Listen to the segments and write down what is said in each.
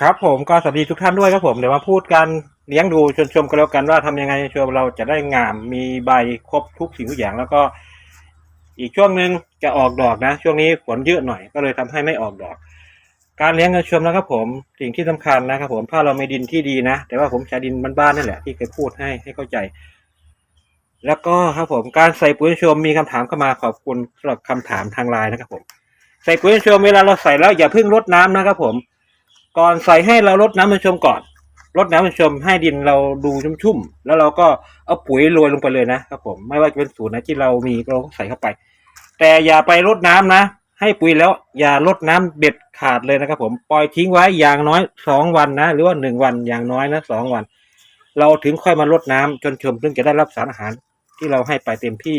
ครับผมก็สวัสดีทุกท่านด้วยครับผมเดี๋ยวมาพูดกันเลี้ยงดูชวนชมกันแล้วกันว่าทำยังไงชวนเราจะได้งามมีใบครบทุกสิ่งทุกอย่างแล้วก็ อีกช่วงหนึ่งจะออกดอกนะ ช่วงนี้ฝนเยอะหน่อยก็เลยทำให้ไม่ออกดอก การเลี้ยงกระชวมนะครับผมสิ่งที่สำคัญนะครับผมถ้าเราไม่ดินที่ดีนะ แต่ว่าผมใช้ดินบ้านๆนั่นแหละที่เคยพูดให้ให้เข้าใจ แล้วก็ครับผมการใส่ปุ๋ยชมมีคำถามเข้ามาขอบคุณสำหรับคำถามทางไลน์นะครับผม ใส่ปุ๋ยชมเวลาเราใส่แล้วอย่าเพิ่งรดน้ำนะครับผม ก่อนใส่ให้เรารดน้ำมันชมก่อนรดน้ำมันชมให้ดินเราดูชุ่มๆแล้วเราก็เอาปุ๋ยโรยลงไปเลยนะครับผมไม่ว่าจะเป็นสูตรไหนที่เรามีเราก็ใส่เข้าไป แต่อย่าไปรดน้ำนะ ให้ปุ๋ยแล้วอย่ารดน้ำเด็ดขาดเลยนะครับ ผมปล่อยทิ้งไว้อย่างน้อยสองวันนะ หรือว่าหนึ่งวันอย่างน้อยนะสองวัน เราถึงค่อยมารดน้ำจนชมถึงจะได้รับสารอาหารที่เราให้ไปเต็มที่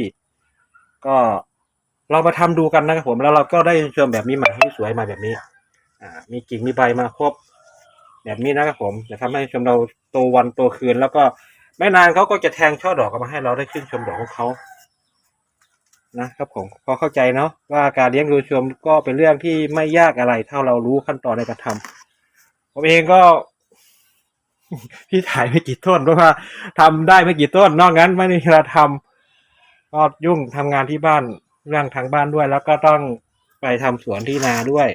ก็เรามาทำดูกันนะครับผมแล้วเราก็ได้ชมแบบนี้มาให้สวยมาแบบนี้ อ่า มีกิ่งมีใบมาครบ แบบนี้นะครับผมจะทำให้ชมเราโตวันโตคืน แล้วก็ไม่นานเขาก็จะแทงช่อดอกออกมาให้เราได้ชื่นชมดอกของเขานะครับผมพอเข้าใจเนาะว่าการเลี้ยงดูชมก็เป็นเรื่องที่ไม่ยากอะไรเท่าเรารู้ขั้นตอนในการทำผมเองก็พี่ถ่ายไม่กี่ต้นเพราะว่าทำได้ไม่กี่ต้น นอกนั้นไม่มีเวลาทำก็ยุ่งทำงานที่บ้านเรื่องทางบ้านด้วย แล้วก็ต้องไปทำสวนที่นาด้วย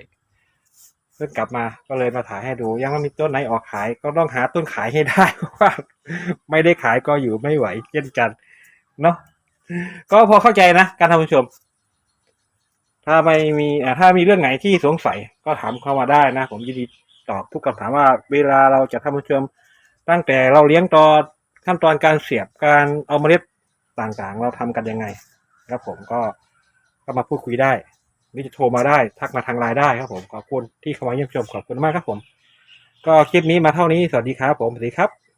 เพิ่งกลับมาก็เลยมาถ่ายให้ดู ยังไม่มีต้นไหนออกขาย ก็ต้องหาต้นขายให้ได้เพราะว่า ไม่ได้ขายก็อยู่ไม่ไหวเช่นกันเนาะก็พอเข้าใจนะการทำผู้ชม ถ้าไม่มีถ้ามีเรื่องไหนที่สงสัย ก็ถามเข้ามาได้นะ ผมยินดีตอบทุกคำถามว่า เวลาเราจะทำผู้ชม ตั้งแต่เราเลี้ยงตอนขั้นตอนการเสียบการเอาเมล็ดต่างๆ เราทำกันยังไงครับผมก็ก็มาพูดคุยได้ นี่จะโทรมาได้ ทักมาทางไลน์ได้ครับผมขอบคุณที่เข้ามาเยี่ยมชมขอบคุณมากครับผม ก็คลิปนี้มาเท่านี้สวัสดีครับผมสวัสดีครับ